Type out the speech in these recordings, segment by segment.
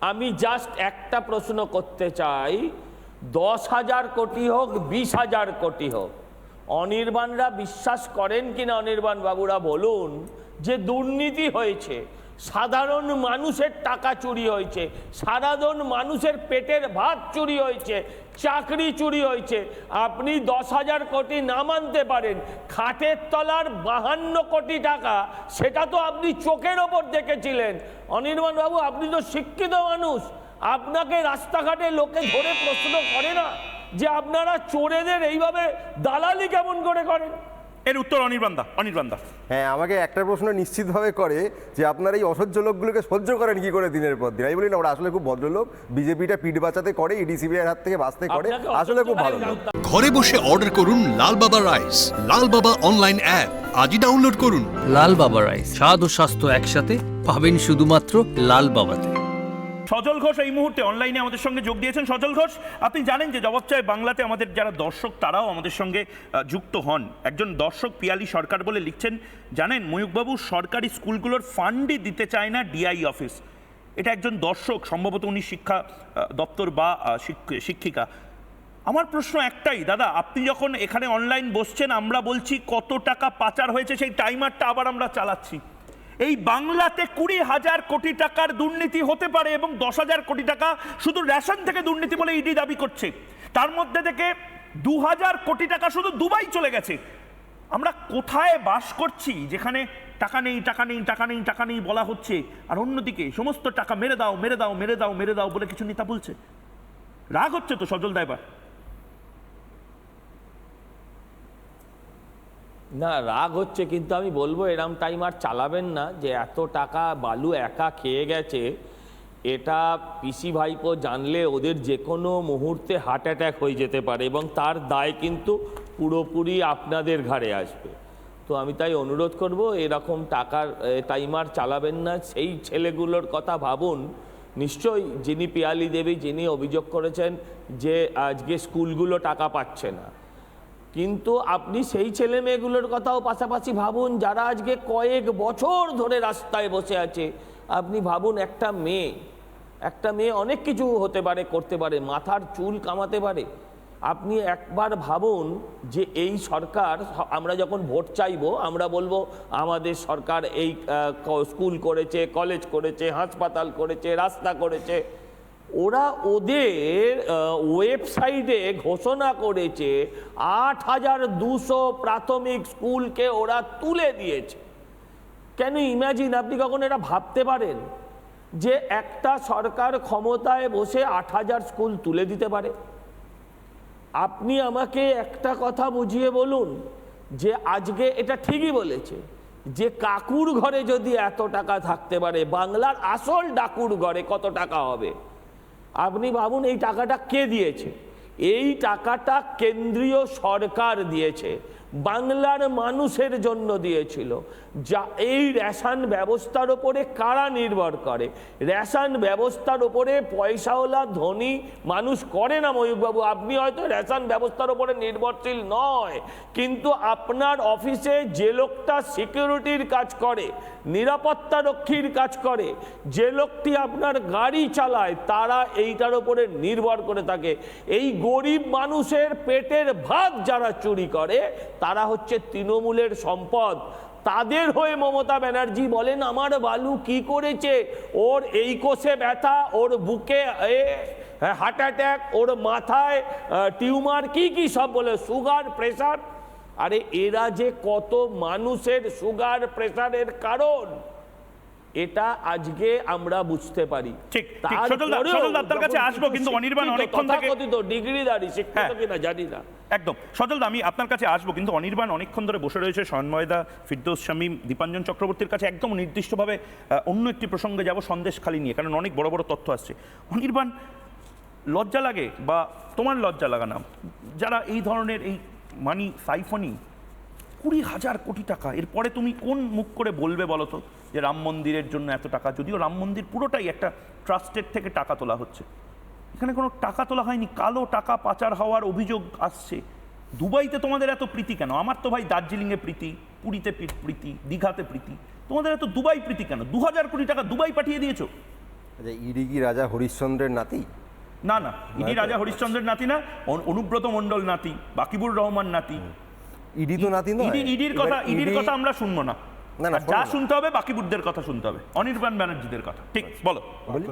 আমি জাস্ট একটা প্রশ্ন করতে চাই, দশ হাজার কোটি হোক, বিশ হাজার কোটি হোক, অনির্বাণরা বিশ্বাস করেন কিনা অনির্বাণ বাবুরা বলুন যে দুর্নীতি হয়েছে। সাধারণ মানুষের টাকা চুরি হয়েছে, সাধারণ মানুষের পেটের ভাত চুরি হয়েছে, চাকরি চুরি হয়েছে। আপনি দশ হাজার কোটি না মানতে পারেন, খাটের তলার বাহান্ন কোটি টাকা, সেটা তো আপনি চোখের ওপর দেখেছিলেন। অনির্বাণ বাবু, আপনি তো শিক্ষিত মানুষ। আপনাকে রাস্তাঘাটে লোকে ধরে প্রশ্ন করে না যে আপনারা চোরেদের এইভাবে দালালি কেমন করে করেন? এর উত্তর অনির্বাণ দা হ্যাঁ আমাকে একটা প্রশ্ন নিশ্চিতভাবে করে যে আপনারা এই অসহ্য লোকগুলোকে সহ্য করেন কি করে দিনের পর দিন? আমি বলি না ওরা আসলে খুব ভদ্রলোক। বিজেপিটা পিঠ বাঁচাতে করে ইডিসিবি এর হাত থেকে বাঁচতে করে। আসলে খুব ভালো লোক। ঘরে বসে অর্ডার করুন লাল বাবা রাইস লাল বাবা অনলাইন অ্যাপ আজই ডাউনলোড করুন। লাল বাবা রাইস স্বাদ ও স্বাস্থ্য একসাথে পাবেন শুধুমাত্র লাল বাবাতে। সজল ঘোষ এই মুহূর্তে অনলাইনে আমাদের সঙ্গে যোগ দিয়েছেন। সজল ঘোষ, আপনি জানেন যে জবাব চায় বাংলাতে আমাদের যারা দর্শক, তারাও আমাদের সঙ্গে যুক্ত হন। একজন দর্শক পিয়ালি সরকার বলে লিখছেন, জানেন, ময়ূকবাবু সরকারি স্কুলগুলোর ফান্ডই দিতে চায় না ডিআই অফিস এটা একজন দর্শক, সম্ভবত উনি শিক্ষা দপ্তর বা শিক্ষিকা। আমার প্রশ্ন একটাই, দাদা, আপনি যখন এখানে অনলাইন বসছেন, আমরা বলছি কত টাকা পাচার হয়েছে, সেই টাইমারটা আবার আমরা চালাচ্ছি। এই বাংলাতে কুড়ি হাজার কোটি টাকার দুর্নীতি হতে পারে এবং দশ হাজার কোটি টাকা শুধু রেশন থেকে দুর্নীতি বলে ইডি দাবি করছে। তার মধ্যে থেকে দু হাজার কোটি টাকা শুধু দুবাই চলে গেছে। আমরা কোথায় বাস করছি, যেখানে টাকা নেই টাকা নেই টাকা নেই টাকা নেই বলা হচ্ছে, আর অন্যদিকে সমস্ত টাকা মেরে দাও মেরে দাও মেরে দাও মেরে দাও বলে কিছু নেতা বলছে। রাগ হচ্ছে তো সজল দাইবার। না, রাগ হচ্ছে, কিন্তু আমি বলব এরম টাইম আর চালাবেন না যে এত টাকা বালু একা খেয়ে গেছে। এটা পিসি ভাইপো জানলে ওদের যে কোনো মুহূর্তে হার্ট অ্যাটাক হয়ে যেতে পারে এবং তার দায় কিন্তু পুরোপুরি আপনাদের ঘাড়ে আসবে। তো আমি তাই অনুরোধ করব, এরকম টাকার টাইমার চালাবেন না। সেই ছেলেগুলোর কথা ভাবুন। নিশ্চয়ই যিনি পিয়ালি দেবী, যিনি অভিযোগ করেছেন যে আজকে স্কুলগুলো টাকা পাচ্ছে না। কিন্তু আপনি সেই ছেলে মেয়েগুলোর কথাও পাশাপাশি ভাবুন, যারা আজকে কয়েক বছর ধরে রাস্তায় বসে আছে। আপনি ভাবুন, একটা মেয়ে একটা মেয়ে অনেক কিছু হতে পারে, করতে পারে, মাথার চুল কামাতে পারে। আপনি একবার ভাবুন যে এই সরকার, আমরা যখন ভোট চাইব, আমরা বলব, আমাদের সরকার এই স্কুল করেছে, কলেজ করেছে, হাসপাতাল করেছে, রাস্তা করেছে। ওরা ওদের ওয়েবসাইটে ঘোষণা করেছে আট হাজার দুশো প্রাথমিক স্কুলকে ওরা তুলে দিয়েছে। কেন ইমাজিন আপনি কখন এটা ভাবতে পারেন যে একটা সরকার ক্ষমতায় বসে আট হাজার স্কুল তুলে দিতে পারে? আপনি আমাকে একটা কথা বুঝিয়ে বলুন যে আজকে এটা ঠিকই বলেছে যে কাকুর ঘরে যদি এত টাকা থাকতে পারে, বাংলার আসল ডাকুর ঘরে কত টাকা হবে? আপনি ভাবুন এই টাকাটা কে দিয়েছে? এই টাকাটা কেন্দ্রীয় সরকার দিয়েছে। বাংলার মানুষের জন্য দিয়েছিল। যা এই রেশন ব্যবস্থার ওপরে কারা নির্ভর করে? রেশন ব্যবস্থার ওপরে পয়সাওয়ালা, ধনী মানুষ করে না ময়ূকবাবু আপনি হয়তো রেশন ব্যবস্থার ওপরে নির্ভরশীল নয়, কিন্তু আপনার অফিসে যে লোকটা সিকিউরিটির কাজ করে, নিরাপত্তা রক্ষীর কাজ করে, যে লোকটি আপনার গাড়ি চালায়, তারা এইটার ওপরে নির্ভর করে থাকে। এই গরিব মানুষের পেটের ভাত যারা চুরি করে তারা হচ্ছে তৃণমূলের সম্পদ। তাদের হয়ে মমতা ব্যানার্জি বলেন, আমার বালু কি করেছে? ওর এই কোষে ব্যথা, ওর বুকে হার্ট অ্যাট্যাক ওর মাথায় টিউমার, কি কি সব বলে, সুগার, প্রেশার? আরে এরা যে কত মানুষের সুগার, প্রেশারের কারণ? এটা আজকে আমরা বুঝতে পারি। ঠিক, আপনার কাছে আসব, কিন্তু অনির্বাণ অনেকক্ষণ থেকে- তথাকথিত ডিগ্রিদারি শিক্ষিত হ্যাঁ। কিনা জানি না। একদম। সজলদা আমি আপনার কাছে আসব কিন্তু অনির্বাণ অনেকক্ষণ ধরে বসে রয়েছে। সন্ময়দা ফিরদৌস শামীম দীপাঞ্জন চক্রবর্তীর কাছে একদম নির্দিষ্টভাবে অন্য একটি প্রসঙ্গে যাব সন্দেশ খালি নিয়ে কারণ অনেক বড় বড় তথ্য আসছে। অনির্বাণ লজ্জা লাগে বা তোমার লজ্জা লাগা না? যারা এই ধরনের এই মানি সাইফনি কুড়ি হাজার কোটি টাকা এরপরে তুমি কোন মুখ করে বলবে বলো তো? যে রাম মন্দিরের জন্য এত টাকা যদিও রাম মন্দির পুরোটাই একটা ট্রাস্টের থেকে টাকা তোলা হচ্ছে। এখানে কোনো টাকা তোলা হয়নি কালো টাকা পাচার হওয়ার অভিযোগ আসছে। দুবাইতে তোমাদের এত প্রীতি কেন? আমার তো ভাই দার্জিলিংয়ে প্রীতি পুরীতে প্রীতি দীঘাতে প্রীতি। তোমাদের এত দুবাই প্রীতি কেন? দু হাজার কোটি টাকা দুবাই পাঠিয়ে দিয়েছ। ইডি কি রাজা হরিশ্চন্দ্রের নাতি? না না ইডি রাজা হরিশ্চন্দ্রের নাতি না অনুব্রত মণ্ডল নাতি বাকিবুর রহমান নাতি। ইডি তো নাতি ইডি ইডির কথা ইডির কথা আমরা শুনব না। না, না, যা। শুনতে হবে বাকিবুরদের কথা শুনতে হবে। অনির্বাণ ব্যানার্জিদের কথা। ঠিক বলো। বলি?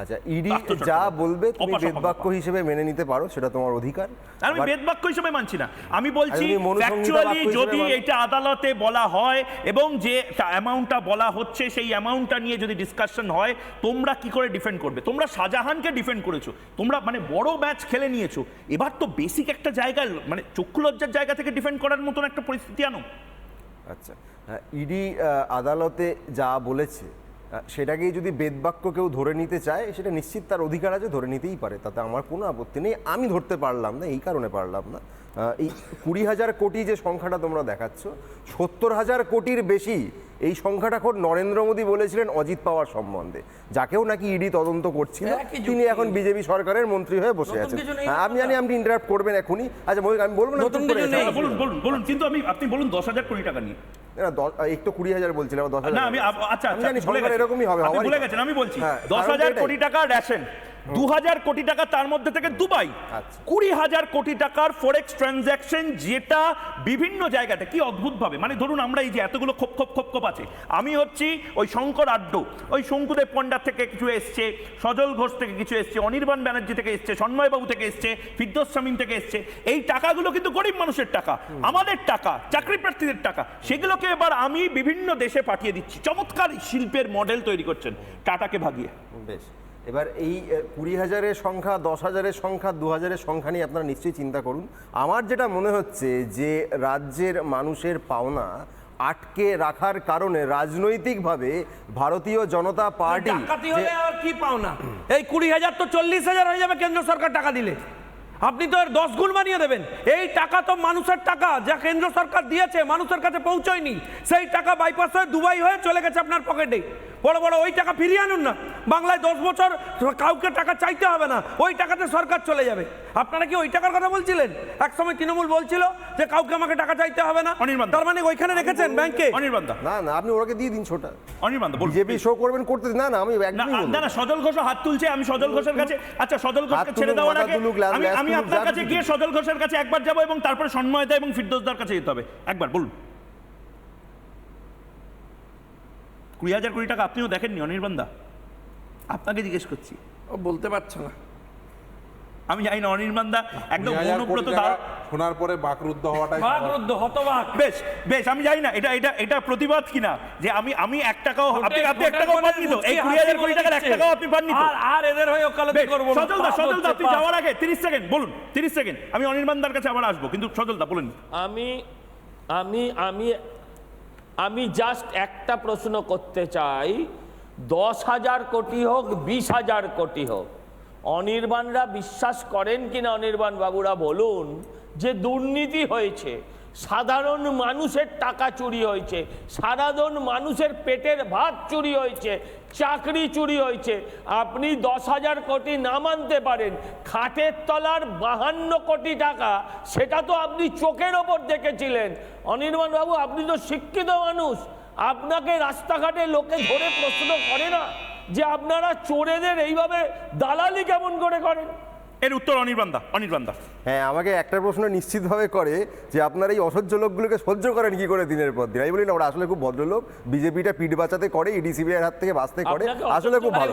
আচ্ছা ইডি যা বলবে তুমি বেদবাক্য হিসেবে মেনে নিতে পারো সেটা তোমার অধিকার। আমি বেদবাক্য হিসেবে মানছি না। আমি বলছি ফ্যাকচুয়ালি যদি এটা আদালতে বলা হয় এবং যে অ্যামাউন্টটা বলা হচ্ছে সেই অ্যামাউন্টটা নিয়ে যদি ডিসকাশন হয় তোমরা কি করে ডিফেন্ড করবে? তোমরা শাহজাহানকে ডিফেন্ড করেছ। তোমরা মানে বড় ম্যাচ খেলে নিয়েছো। এবার তো বেসিক একটা জায়গায় মানে চক্ষু লজ্জার জায়গা থেকে ডিফেন্ড করার মতন একটা পরিস্থিতি আনো। আচ্ছা ইডি আদালতে যা বলেছে সেটাকে সেটাকেই যদি বেদবাক্য কেউ ধরে নিতে চায়, সেটা নিশ্চিত তার অধিকার আছে, ধরে নিতেই পারে। তাতে আমার কোনো আপত্তি নেই। আমি ধরতে পারলাম না, এই কারণে পারলাম না। এই কুড়ি হাজার কোটি যে সংখ্যাটা তোমরা দেখাচ্ছ, সত্তর হাজার কোটির বেশি এই সংখ্যাটা খোদ নরেন্দ্র মোদী বলেছিলেন অজিত পাওয়ার সম্বন্ধে যাকেও নাকি ইডি তদন্ত করছিল তিনি এখন বিজেপি সরকারের মন্ত্রী হয়ে বসে আছেন। হ্যাঁ, আমি জানি আপনি ইন্টারাপ্ট করবেন এখনই আচ্ছা আমি বলব না। বলুন বলুন বলুন কিন্তু আমি আপনি বলুন দশ হাজার কোটি টাকা নিয়ে। না, দশ- একটু কুড়ি হাজার বলছিলাম দশ হাজার আমি আচ্ছা আচ্ছা। এরকমই হবে আপনি ভুলে গেছেন আমি বলছি হ্যাঁ, দশ হাজার কোটি টাকা রেশন। দু হাজার কোটি টাকা তার মধ্যে থেকে দুবাই। আচ্ছা। কুড়ি হাজার কোটি টাকার ফরেক্স ট্রানজ্যাকশন যেটা বিভিন্ন জায়গাতে কি অদ্ভুত ভাবে মানে ধরুন আমরা এই যে এতগুলো খোপ খোপ খোপ খোপ আছে। আমি হচ্ছি ওই শঙ্কর আড্ড ওই শঙ্কুদেব পণ্ডা থেকে কিছু এসছে সজল ঘোষ থেকে কিছু এসছে অনির্বাণ ব্যানার্জি থেকে এসছে সন্ময়বাবু থেকে এসছে ফিরদোস শামীম থেকে এসছে। এই টাকাগুলো কিন্তু গরিব মানুষের টাকা আমাদের টাকা চাকরি প্রার্থীদের টাকা। সেগুলোকে এবার আমি বিভিন্ন দেশে পাঠিয়ে দিচ্ছি। চমৎকার শিল্পের মডেল তৈরি করছেন টাটাকে ভাগিয়ে। বেশ। এবার এই কুড়ি হাজারের সংখ্যা দশ হাজারের সংখ্যা দু হাজারের সংখ্যা নিয়ে আপনারা নিশ্চয়ই চিন্তা করুন। আমার যেটা মনে হচ্ছে যে রাজ্যের মানুষের পাওনা আটকে রাখার কারণে রাজনৈতিকভাবে ভারতীয় জনতা পার্টি আর কি পাওনা? এই কুড়ি হাজার তো চল্লিশ হাজার হয়ে যাবে কেন্দ্র সরকার টাকা দিলে। আপনি তো এর দশ গুণ বানিয়ে দেবেন। এই টাকা তো মানুষের টাকা যা কেন্দ্র সরকার দিয়েছে মানুষের কাছে পৌঁছয়নি। সেই টাকা বাইপাস হয়ে দুবাই হয়ে চলে গেছে আপনার পকেটে। বড় বড় ওই টাকা ফিরিয়ে আনুন না। বাংলায় দশ বছর কাউকে টাকা চাইতে হবে না ওই টাকাতে সরকার চলে যাবে। আপনারা কি ওই টাকার কথা বলছিলেন? একসময় তৃণমূল বলছিল যে কাউকে আমাকে টাকা চাইতে হবে না। অনির্বাণ। তার মানে ওইখানে রেখেছেন ব্যাংকে। অনির্বাণ না না আপনি ওরাকে দিয়ে দিন ছোটা। অনির্বাণ বলুন। বিজেপি শো করবেন করতে না না আমি না একদমই না। না সজল ঘোষ হাত তুলছে আমি সজল ঘোষের কাছে আচ্ছা সজল হাত ঘোষকে ছেড়ে দেওয়ার আগে আমি আমি আপনার কাছে গিয়ে সজল ঘোষের কাছে একবার যাব এবং তারপরে সন্ময়তা এবং ফিরদোসদার কাছে যেতে হবে। একবার বলুন। কুড়ি হাজার কোটি টাকা আপনিও দেখেননি অনির্বাণদা? আপনাকে জিজ্ঞেস করছি। ও বলতে পারছ না। আমি জানি না অনির্বাণদা একদম কুড়ি শোনার পরে বাকরুদ্ধ হওয়াটাই। বাকরুদ্ধ হতবাক। বেশ বেশ আমি জানি না এটা এটা এটা প্রতিবাদ কিনা? যে আমি আমি এক টাকাও আপনি আপনি এক টাকাও পাননি তো? এই কুড়ি হাজার কোটি টাকার এক টাকাও আপনি পাননি তো? আর আর এদের হয়ে ওকালতি করব না। সজলদা সজলদা আপনি যাওয়ার আগে তিরিশ সেকেন্ড বলুন তিরিশ সেকেন্ড। আমি অনির্বাণদার কাছে আবার আসব কিন্তু সজলদা বলুন। আমি আমি আমি আমি জাস্ট একটা প্রশ্ন করতে চাই। দশ হাজার কোটি হোক বিশ হাজার কোটি হোক অনির্বাণরা বিশ্বাস করেন কিনা অনির্বাণ বাবুরা বলুন। যে দুর্নীতি হয়েছে, সাধারণ মানুষের টাকা চুরি হয়েছে, সাধারণ মানুষের পেটের ভাত চুরি হয়েছে, চাকরি চুরি হয়েছে, আপনি দশ হাজার কোটি না মানতে পারেন, খাটের তলার বাহান্ন কোটি টাকা, সেটা তো আপনি চোখের ওপর দেখেছিলেন। অনির্বাণ বাবু, আপনি তো শিক্ষিত মানুষ, আপনাকে রাস্তাঘাটে লোকে ধরে প্রশ্ন করে না যে আপনারা চোরেদের এইভাবে দালালি কেমন করে করেন? এর উত্তর অনির্বাণদা অনির্বাণদা। হ্যাঁ আমাকে একটা প্রশ্ন নিশ্চিতভাবে করে যে আপনার এই অসহ্য লোকগুলোকে সহ্য করেন কি করে দিনের পর দিন? আমি বলি না ওরা আসলে খুব ভদ্রলোক। বিজেপিটা পিঠ বাঁচাতে করে ইডিসিবিআর হাত থেকে বাঁচতে করে। আসলে খুব ভালো।